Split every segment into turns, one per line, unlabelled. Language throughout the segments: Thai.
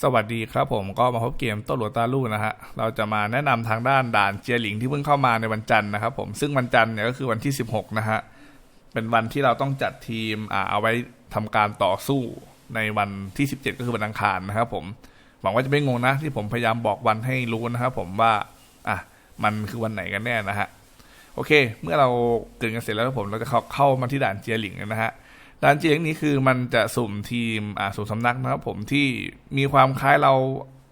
สวัสดีครับผมก็มาพบเกมโต้หลวตาลู่นะฮะเราจะมาแนะนำทางด้านด่านเจียหลิงที่เพิ่งเข้ามาในวันจันทร์นะครับผมซึ่งวันจันทร์เนี่ยก็คือวันที่ 16 นะฮะเป็นวันที่เราต้องจัดทีมอ่าเอาไว้ทำการต่อสู้ในวันที่ 17 ก็คือวันอังคารนะครับผมหวังว่าจะไม่งงนะที่ผมพยายามบอกวันให้รู้นะครับผมว่าอะมันคือวันไหนกันแน่นะฮะโอเค เมื่อเราเกิดกันเสร็จแล้วผมเราจะเข้าเข้ามาที่ด่านเจียหลิงนะฮะ ด่านเจียงนี้คือมันจะสุ่มทีมอ่าสุ่มสำนักนะครับ ผมที่มีความคล้ายเรา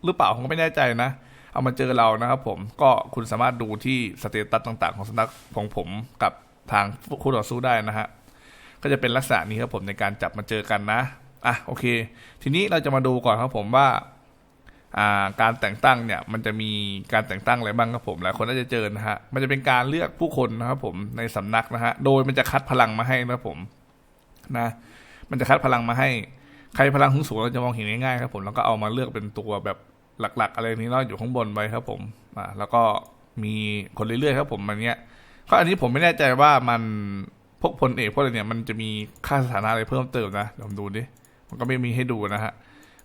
หรือเปล่าผมก็ไม่แน่ใจนะ เอามาเจอเรานะครับผมก็คุณสามารถดูที่สเตตัสต่างๆ ของสำนักของผมกับทางคู่ต่อสู้ได้นะฮะก็จะเป็นลักษณะนี้ครับผมในการจับมาเจอกันนะอะโอเค ทีนี้เราจะมาดูก่อนครับผมว่าอ่าการแต่งตั้งเนี่ยมันจะมีการแต่งตั้งอะไรบ้างครับผมหลายคนน่าจะเจอนะฮะมันจะเป็นการเลือกผู้คนนะครับผมในสำนักนะฮะโดยมันจะคัดพลังมาให้นะครับผม นะมันจะคัดพลังมาให้ใครพลังสูงๆเราจะมองเห็นง่ายๆครับผมแล้วก็เอามาเลือกเป็นตัวแบบหลัก ๆ อะไรนี้เนาะอยู่ข้างบนไว้ครับ ผมอ่าแล้วก็มีคนเรื่อยๆครับ ผมมันเนี้ยก็อันนี้ผมไม่แน่ใจว่ามันพวกพลเอกพวกอะไรเนี่ยมันจะมีค่าสถานะอะไรเพิ่มเติมนะเดี๋ยวผมดูดิมันก็ไม่มีให้ดูนะฮะ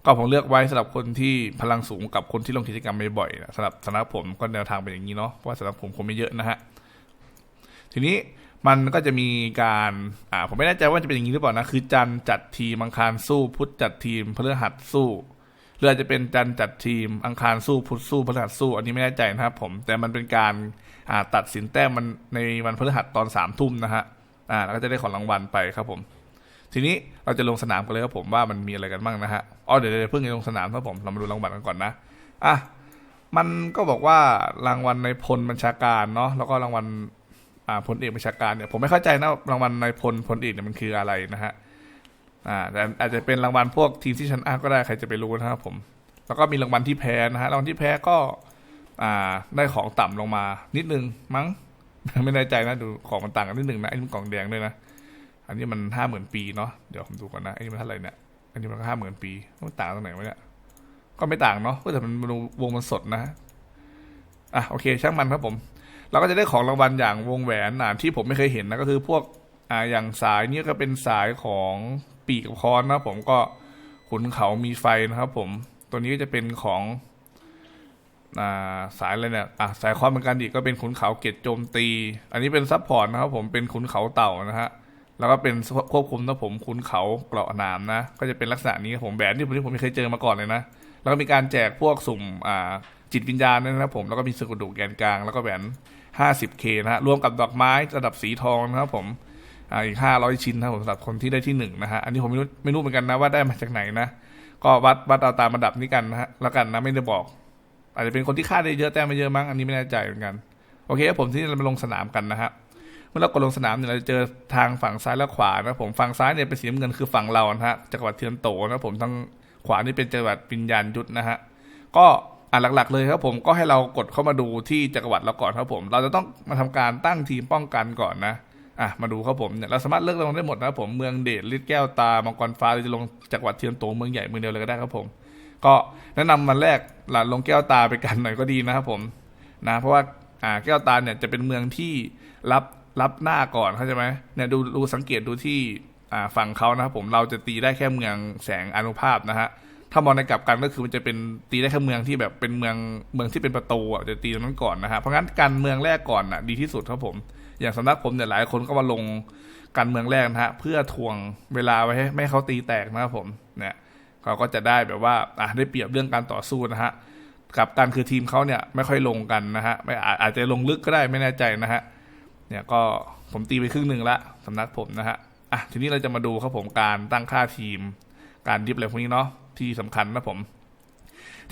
ก็ผมเลือกไว้สำหรับคนที่พลังสูงกับคนที่ลงกิจกรรมบ่อยๆนะสำหรับสำหรับผมก็แนวทางเป็นอย่างนี้เนาะเพราะว่าสำหรับผมคงไม่เยอะนะฮะทีนี้ มันก็จะมีการอ่าผมไม่แน่ใจว่าจะเป็นอย่างนี้หรือเปล่านะคือจันจัดทีมอังคารสู้พุธจัดทีมพฤหัสสู้หรืออาจจะเป็นจันจัดทีมอังคารสู้พุธสู้พฤหัสสู้ อันนี้ไม่แน่ใจนะครับ ผม แต่มันเป็นการอ่าตัดสินแต้มมันในวันพฤหัสตอนสามทุ่มนะฮะอ่าแล้วก็จะได้ของรางวัลไปครับผม ทีนี้เราจะลงสนามกันเลยครับผมว่ามันมีอะไรกันบ้างนะฮะอ๋อเดี๋ยวเพิ่งจะลงสนามครับผมเรามาดูรางวัลกันก่อนนะอะมันก็บอกว่ารางวัลในพลบัญชาการเนาะแล้วก็รางวัล พลเอกบัญชาการเนี่ยผมไม่เข้าใจนะรางวัลนายพลพลเอกเนี่ยมันคืออะไรนะฮะอ่าแต่อาจจะเป็นรางวัลพวกทีมที่ชนะก็ได้ใครจะไปรู้นะครับผม แล้วก็มีรางวัลที่แพ้นะฮะรางวัลที่แพ้ก็ อ่าได้ของต่ำลงมา นิดนึงมั้ง ไม่แน่ใจนะดูของมันต่างกันนิดนึงนะไอ้นี่กล่องแดงด้วยนะอันนี้มันห้าหมื่นปีเนาะเดี๋ยวผมดูก่อนนะไอ้นี่มันเท่าไหร่เนี่ยอันนี้มันก็ห้าหมื่นปีมันต่างตรงไหนวะเนี่ยก็ไม่ต่างเนาะก็แต่มันดูวงมันสดนะอะโอเค ช่างมันครับผม เราก็จะได้ของรางวัลอย่างวงแหวนอ่าที่ผมไม่เคยเห็นนะก็คือพวกอ่าอย่างสายนี้ก็เป็นสายของปีกกับคอนนะผมก็ขุนเขามีไฟนะครับ ผมตัวนี้ก็จะเป็นของอ่าสายอะไรเนี่ยอะสายคอนเหมือนกันอีกก็เป็นขุนเขาเกตโจมตี อันนี้เป็นซับพอร์ตนะครับ ผมเป็นขุนเขาเต่านะฮะแล้วก็เป็นควบคุมนะผมขุนเขาเกราะหนามนะ ก็จะเป็นลักษณะนี้ผมแหวนที่ผมที่ผมไม่เคยเจอมาก่อนเลยนะแล้วก็มีการแจกพวกสุ่มอ่าจิตวิญญาณนะครับผมแล้วก็มีสกุลดุแกนกลางแล้วก็แหวน 50k นะฮะรวมกับดอกไม้ระดับสีทองนะครับผมอีก 500 ชิ้นนะผมสำหรับคนที่ได้ที่หนึ่งนะฮะอันนี้ผมไม่รู้ไม่รู้เหมือนกันนะว่าได้มาจากไหนนะก็วัดวัดเอาตามระดับนี้กันนะฮะแล้วกันนะไม่ได้บอก อาจจะเป็นคนที่ค่าได้เยอะแต่ไม่เยอะมั้งอันนี้ไม่แน่ใจเหมือนกันโอเคผมที่เรามาลงสนามกันนะฮะเมื่อเรากดลงสนามเนี่ยเราจะเจอทางฝั่งซ้ายและขวานะผมฝั่งซ้ายเนี่ยเป็นสีน้ำเงินคือฝั่งเรานะฮะจักรวรรดิเทียนโตนะผมทางขวานี่เป็นจักรวรรดิวิญญาณยุทธนะฮะก็ อะหลักๆเลยครับผมก็ให้เรากดเข้ามาดูที่จักรวรรดิเราก่อนครับผม เราจะต้องมาทำการตั้งทีมป้องกันก่อนนะอะมาดูครับผมเนี่ยเราสามารถเลือกลงได้หมดนะครับผมเมืองเดชลิดแก้วตามังกรฟ้าหรือจะลงจักรวรรดิเทียนโตเมืองใหญ่เมืองเดียวเลยก็ได้ครับผม ก็แนะนำมันแรกหลานลงแก้วตาไปกันหน่อยก็ดีนะครับผมนะเพราะว่าอ่าแก้วตาเนี่ยจะเป็นเมืองที่รับรับหน้าก่อนเข้าใจไหมเนี่ยดูดูสังเกตดูที่อ่าฝั่งเขานะครับผมเราจะตีได้แค่เมืองแสงอนุภาพนะฮะ ถ้ามองในกลับกันก็คือมันจะเป็นตีได้แค่เมืองที่แบบเป็นเมืองเมืองที่เป็นประตูอะจะตีตรงนั้นก่อนนะฮะเพราะงั้นการเมืองแรกก่อนอะดีที่สุดครับผม อย่างสำนักผมเนี่ยหลายคนก็มาลงการเมืองแรกนะฮะเพื่อทวงเวลาไว้ให้ไม่เขาตีแตกนะครับผมเนี่ยเขาก็จะได้แบบว่าอะได้เปรียบเรื่องการต่อสู้นะฮะกับการคือทีมเขาเนี่ยไม่ค่อยลงกันนะฮะไม่อาจจะลงลึกก็ได้ไม่แน่ใจนะฮะเนี่ยก็ผมตีไปครึ่งหนึ่งละสำนักผมนะฮะอะทีนี้เราจะมาดูครับผมการตั้งค่าทีม การดิฟอะไรพวกนี้เนาะ ที่สำคัญนะผม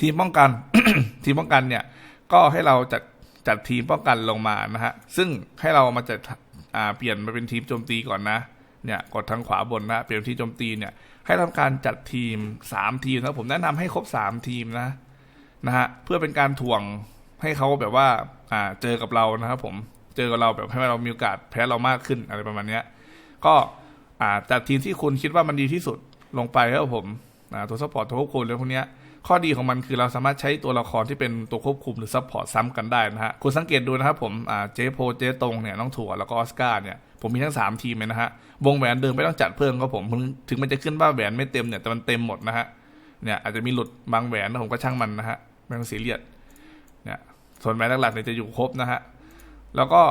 ทีมป้องกัน ทีมป้องกันเนี่ย ก็ให้เราจัดจัดทีมป้องกันลงมานะฮะ ซึ่งให้เรามาจัดเปลี่ยนมาเป็นทีมโจมตีก่อนนะ เนี่ย กดทางขวาบนนะ เปลี่ยนทีมโจมตีเนี่ย ให้ทำการจัดทีม3ทีมนะผมแนะนำให้ครบ3ทีมนะนะฮะ เพื่อเป็นการถ่วงให้เขาแบบว่า อ่า เจอกับเรานะครับผม เจอกับเราแบบให้เรามีโอกาสแพ้เรามากขึ้นอะไรประมาณเนี้ย ก็ อ่า จัดทีมที่คุณคิดว่ามันดีที่สุดลงไปครับผม อ่าตัวซัพพอร์ตตัวควบคุมเรื่องพวกเนี้ยข้อดีของมันคือเราสามารถใช้ตัวละครที่เป็นตัวควบคุมหรือซัพพอร์ตซ้ำกันได้นะฮะคุณสังเกตดูนะครับผมเจโพเจตรงเนี่ยน้องถั่วแล้วก็ออสการ์เนี่ยผมมีทั้ง 3 ทีมเลยนะฮะวงแหวนเดิมไม่ต้องจัดเพิ่มครับผมถึงมันจะขึ้นว่าแหวนไม่เต็มเนี่ยแต่มันเต็มหมดนะฮะเนี่ยอาจจะมีหลุดบางแหวนนะผมก็ช่างมันนะฮะไม่ต้องซีเรียสเนี่ยส่วนแหวนหลักๆเนี่ยจะอยู่ครบนะฮะแล้วก็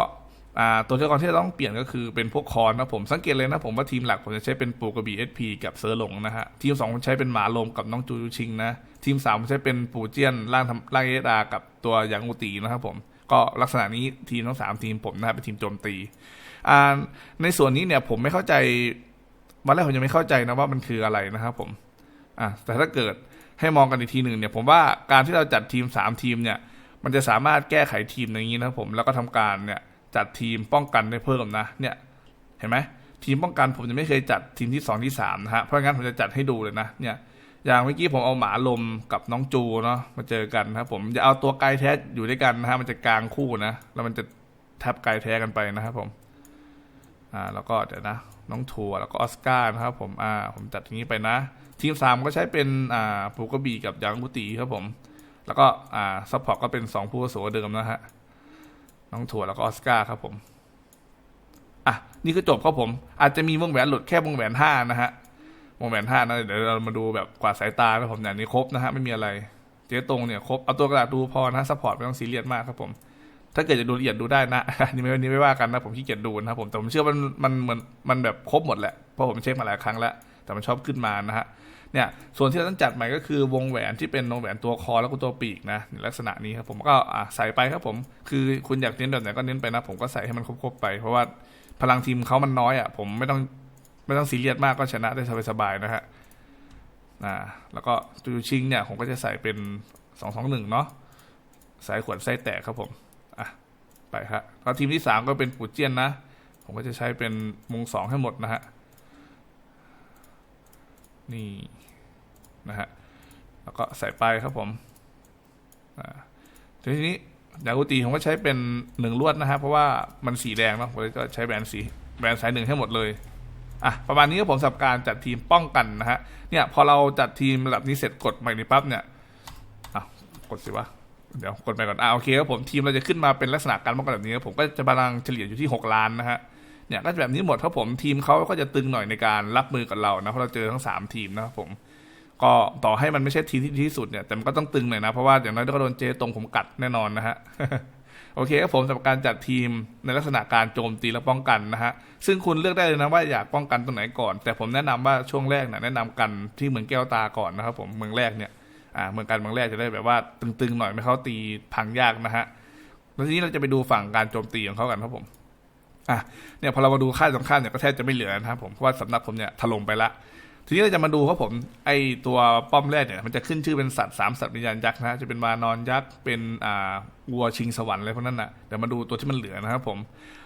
ตัวละครที่เราต้องเปลี่ยนก็คือเป็นพวกคอนนะผมสังเกตเลยนะผมว่าทีมหลักผมจะใช้เป็นปูกระบี่เอสพีกับเซอร์หลงนะฮะ ทีมสองผมใช้เป็นหมาลมกับน้องจูจูชิงนะ ทีมสามผมใช้เป็นปูเจียนล่างทำล่างเอสอากับตัวยางอุตีนะครับผมก็ลักษณะนี้ทีมทั้งสามทีมผมนะฮะเป็นทีมโจมตีในส่วนนี้เนี่ยผมไม่เข้าใจวันแรกผมยังไม่เข้าใจนะว่ามันคืออะไรนะครับผมอะแต่ถ้าเกิดให้มองกันอีกทีหนึ่งเนี่ยผมว่าการที่เราจัดทีมสามทีมเนี่ย มันจะสามารถแก้ไขทีมอย่างนี้นะครับผมแล้วก็ทำการเนี่ย จัดทีมป้องกันได้เพิ่มนะ เนี่ยเห็นไหมทีมป้องกันผมจะไม่เคยจัดทีมที่สองที่สามนะฮะเพราะงั้นผมจะจัดให้ดูเลยนะเนี่ยอย่างเมื่อกี้ผมเอาหมาลมกับน้องจูเนาะมาเจอกันนะครับผมจะเอาตัวไกลแท้อยู่ด้วยกันนะฮะมันจะกลางคู่นะแล้วมันจะแทบไกลแท้กันไปนะครับผมอ่าแล้วก็เดี๋ยวนะน้องทัวร์แล้วก็ออสการ์นะครับผมอ่าผมจัดอย่างนี้ไปนะ ทีมสามก็ใช้เป็นอ่าปูกระบีกับยางบุตีครับผม แล้วก็อ่าซัพพอร์ตก็เป็นสองผู้อาวุโสเดิมนะฮะ น้องถั่วแล้วก็ออสการ์ครับผม อะ นี่คือจบครับผม อาจจะมีวงแหวนหลุดแค่วงแหวนห้านะฮะวงแหวนห้านะเดี๋ยวเรามาดูแบบกวาดสายตานะผมเนี่ยนี่ครบนะฮะไม่มีอะไร เจ๊ตรงเนี่ยครบเอาตัวกระดาษดูพอนะซัพพอร์ตไม่ต้องซีเรียสมากครับผม ถ้าเกิดจะดูละเอียดดูได้นะนี่ไม่นี่ไม่ว่ากันนะผมขี้เกียจดูนะครับผมแต่ผมเชื่อว่ามันมันมันมันแบบครบหมดแหละเพราะผมเช็คมาหลายครั้งแล้วแต่มันชอบขึ้นมานะฮะ เนี่ยส่วนที่เราต้องจัดใหม่ก็คือวงแหวนที่เป็นวงแหวนตัวคอแล้วก็ตัวปีกนะลักษณะนี้ครับผมก็ใส่ไปครับผมคือคุณอยากเน้นแบบไหนก็เน้นไปนะผมก็ใส่ให้มันครบๆไป เพราะว่าพลังทีมเขามันน้อยอะผมไม่ต้องไม่ต้องซีเรียสมากก็ชนะได้สบายๆนะฮะอ่าแล้วก็จูชิงเนี่ยผมก็จะใส่เป็นสองสองหนึ่งเนาะสายขวดไส้แตกครับผมอะไปครับแล้วทีมที่สามก็เป็นปูเจียนนะ ผมก็จะใช้เป็นมงสองให้หมดนะฮะ นี่นะฮะแล้วก็ใส่ไปครับผมทีนี้ยากุตีผมก็ใช้เป็นหนึ่งลวดนะฮะเพราะว่ามันสีแดงเนาะผมก็ใช้แบรนด์สีแบรนด์สายหนึ่งให้หมดเลยอะประมาณนี้ก็ผมสับการจัดทีมป้องกันนะฮะเนี่ยพอเราจัดทีมระดับนี้เสร็จกดใหม่นี้ปั๊บเนี่ยอะกดสิวะเดี๋ยวกดไปก่อนอ่าโอเคครับผมทีมเราจะขึ้นมาเป็นลักษณะการป้องกันแบบนี้ผมก็จะบาลังเฉลี่ยอยู่ที่ 6 ล้านนะฮะ เนี่ยก็จะแบบนี้หมดครับผมทีมเขาก็จะตึงหน่อยในการรับมือกับเรานะเพราะเราเจอทั้ง 3 ทีมนะครับผมก็ต่อให้มันไม่ใช่ทีมที่ดีที่สุดเนี่ยแต่มันก็ต้องตึงหน่อยนะเพราะว่าอย่างน้อยก็โดนเจตรงผมกัดแน่นอนนะฮะโอเคครับผมสำหรับการจัดทีมในลักษณะการโจมตีและป้องกันนะฮะซึ่งคุณเลือกได้เลยนะว่าอยากป้องกันตรงไหนก่อน แต่ผมแนะนำว่าช่วงแรกเนี่ยแนะนำกันที่เมืองแก้วตาก่อนนะครับผมเมืองแรกเนี่ยอ่าเมืองกันเมืองแรกจะได้แบบว่าตึงๆหน่อยไม่เขาตีพังยากนะฮะแล้วทีนี้เราจะไปดูฝั่งการโจมตีของเขากันครับผม อะเนี่ยพอเรามาดูค่าสองข้าเนี่ยก็แทบจะไม่เหลือนะครับผมเพราะว่าสำนักผมเนี่ยถล่มไปละทีนี้เราจะมาดูครับผมไอตัวป้อมแรกเนี่ยมันจะขึ้นชื่อเป็นสัตว์สามสัตว์วิญญาณยักษ์นะจะเป็นวานอนยักษ์เป็นอ่าวัวชิงสวรรค์อะไรพวกนั้นนะเดี๋ยวมาดูตัวที่มันเหลือนะครับผม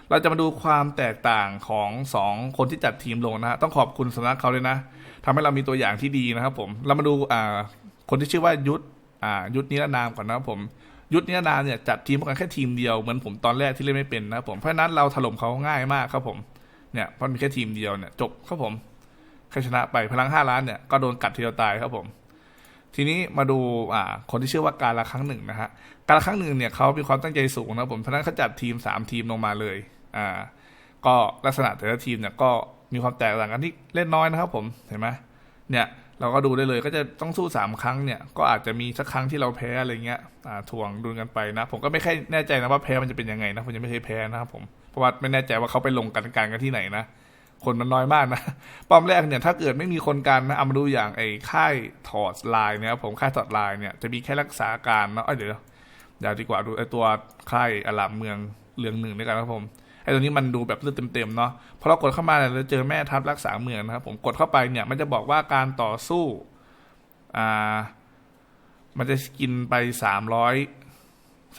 เราจะมาดูความแตกต่างของสองคนที่จัดทีมลงนะฮะต้องขอบคุณสำนักเขาเลยนะทำให้เรามีตัวอย่างที่ดีนะครับผมเรามาดูอ่าคนที่ชื่อว่ายุทธอ่ายุทธนิรนามก่อนนะครับผม ยุทธนินาเนี่ยจัดทีมกันแค่ทีมเดียวเหมือนผมตอนแรกที่เล่นไม่เป็นนะผมเพราะนั้นเราถล่มเขาง่ายมากครับผมเนี่ยเพราะมีแค่ทีมเดียวเนี่ยจบครับผมใครชนะไปพลังห้าล้านเนี่ยก็โดนกัดทีเดียวตายครับผม ทีนี้มาดูอ่าคนที่ชื่อว่าการละครั้งหนึ่งนะฮะการละครั้งหนึ่งเนี่ยเขามีความตั้งใจสูงนะผมเพราะนั้นเขาจัดทีมสามทีมลงมาเลยอ่าก็ลักษณะแต่ละทีมเนี่ยก็มีความแตกต่างกันที่เล่นน้อยนะครับผมเห็นไหมเนี่ย เราก็ดูได้เลยก็จะต้องสู้สามครั้งเนี่ย ก็อาจจะมีสักครั้งที่เราแพ้อะไรเงี้ยอ่าถ่วงดุลกันไปนะ ผมก็ไม่ค่อยแน่ใจนะว่าแพ้มันจะเป็นยังไงนะผมยังไม่เคยแพ้นะครับผมเพราะว่าไม่แน่ใจว่าเขาไปลงกันการกันที่ไหนนะคนมันน้อยมากนะป้อมแรกเนี่ยถ้าเกิดไม่มีคนกันนะเอามาดูอย่างไอ้ค่ายถอดลายเนี่ยผมค่ายถอดลายเนี่ยจะมีแค่รักษาการเนาะเอ้ยเดี๋ยวเดี๋ยวดีกว่าดูไอ้ตัวค่ายอลามเมืองเรืองหนึ่งด้วยกันครับผม ไอ้ตัวนี้มันดูแบบเลือดเต็มๆเนาะพอเรากดเข้ามาเนี่ยเราเจอแม่ทัพรักษาเมืองนะครับผมกดเข้าไปเนี่ยมันจะบอกว่าการต่อสู้อ่ามันจะกินไปสามร้อย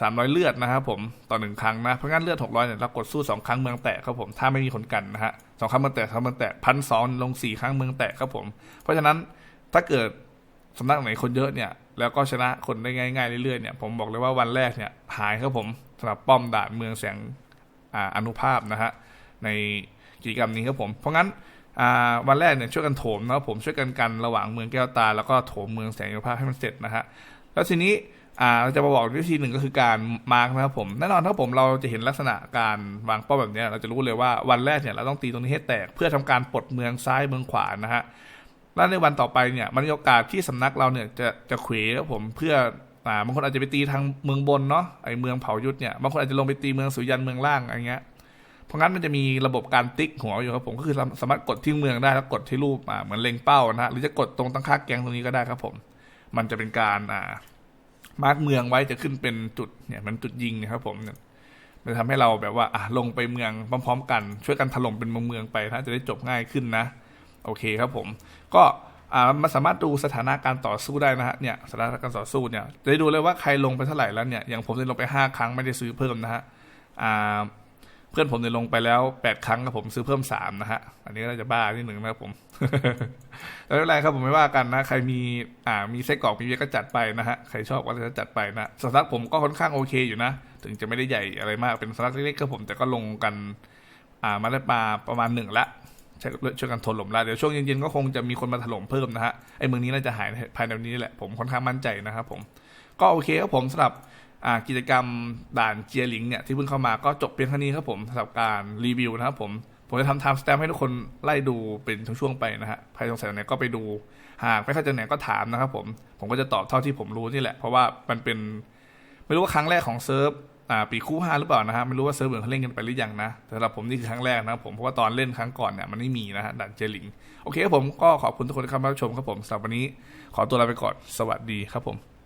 สามร้อยเลือดนะครับผมต่อหนึ่งครั้งนะเพราะงั้นเลือดหกร้อยเนี่ยเรากดสู้สองครั้งเมืองแตกครับผมถ้าไม่มีคนกันนะฮะสองครั้งเมืองแตกครั้งเมืองแตกพันสองลงสี่ครั้งเมืองแตกครับผม เพราะฉะนั้นถ้าเกิดสำนักไหนคนเยอะเนี่ยแล้วก็ชนะคนได้ง่ายๆเรื่อยๆเนี่ยผมบอกเลยว่าวันแรกเนี่ยหายครับผมสำหรับป้อมด่านเมืองแสง อนุภาพนะฮะในกิจกรรมนี้ครับผม เพราะงั้นวันแรกเนี่ยช่วยกันโถมนะครับผมช่วยกันกันระหว่างเมืองแก้วตา แล้วก็โถมเมืองแสงอนุภาพให้มันเสร็จนะฮะแล้วทีนี้เราจะมาบอกวิธีหนึ่งก็คือการมาร์กนะครับผมแน่นอนถ้าผมเราจะเห็นลักษณะการวางเป้าแบบเนี้ยเราจะรู้เลยว่าวันแรกเนี่ยเราต้องตีตรงนี้ให้แตกเพื่อทำการปลดเมืองซ้ายเมืองขวานะฮะแล้วในวันต่อไปเนี่ยมันมีโอกาสที่สำนักเราเนี่ยจะจะเขวครับผมเพื่อ อ่าบางคนอาจจะไปตีทางเมืองบนเนาะไอเมืองเผายุทธเนี่ยบางคนอาจจะลงไปตีเมืองสุยันเมืองล่างอะไรเงี้ยเพราะงั้นมันจะมีระบบการติ๊กหัวอยู่ครับผมก็คือสามารถกดที่เมืองได้แล้วกดที่รูปอ่าเหมือนเล็งเป้านะฮะหรือจะกดตรงตั้งค่าแกงตรงนี้ก็ได้ครับผม มันจะเป็นการอ่ามาร์กเมืองไว้จะขึ้นเป็นจุดเนี่ยมันจุดยิงเนะครับผมเนี่ยมันทำให้เราแบบว่าอะลงไปเมืองพร้อม ๆ กัน ช่วยกันถล่มเป็นเมืองๆไปถ้าจะได้จบง่ายขึ้นนะ โอเคครับผม ก็ อ่ามันสามารถดูสถานะการต่อสู้ได้นะฮะเนี่ยสถานะการต่อสู้เนี่ยจะได้ดูเลยว่าใครลงไปเท่าไหร่แล้วเนี่ยอย่างผมเนี่ยลงไปห้าครั้งไม่ได้ซื้อเพิ่มนะฮะอ่าเพื่อนผมเนี่ยลงไปแล้วแปดครั้งครับผมซื้อเพิ่มสามนะฮะ อันนี้ก็จะบ้านิดหนึ่งนะครับผมแล้วไม่เป็นไรครับผมไม่ว่ากันนะ ใครมีอ่ามีไส้กรอกมีเยอะก็จัดไปนะฮะ ใครชอบก็จะจัดไปนะสำนักผมก็ค่อนข้างโอเคอยู่นะ ถึงจะไม่ได้ใหญ่อะไรมากเป็นสำนักเล็กๆครับผมแต่ก็ลงกัน อ่ามาได้มาประมาณหนึ่งละ ช่ช่วยกันถล่มแล้วเดี๋ยวช่วงเย็นๆก็คงจะมีคนมาถล่มเพิ่มนะฮะไอ้เมืองนี้น่าจะหายภายในวันนี้แหละผมค่อนข้างมั่นใจนะครับผมก็โอเคครับผมสำหรับกิจกรรมด่านเจียหลิงเนี่ยที่เพิ่งเข้ามาก็จบเพียงเท่านี้ครับผมสำหรับการรีวิวนะครับผมผมจะทำไทม์สแตมให้ทุกคนไล่ดูเป็นช่วงๆไปนะฮะใครสงสัยไหนก็ไปดูหากไม่เข้าใจไหนก็ถามนะครับผมผมก็จะตอบเท่าที่ผมรู้นี่แหละ เพราะว่ามันเป็นไม่รู้ว่าครั้งแรกของเซิร์ฟ อ่าปีคู่ห้าหรือเปล่านะฮะไม่รู้ว่าเซิร์ฟอื่นเขาเล่นกันไปหรือยังนะแต่สำหรับผมนี่คือครั้งแรกนะผมเพราะว่าตอนเล่นครั้งก่อนเนี่ยมันไม่มีนะฮะดันเจลิงโอเคครับผมก็ขอบคุณทุกคนที่เข้ามารับชมครับผมสำหรับวันนี้ขอตัวลาไปก่อนสวัสดีครับผม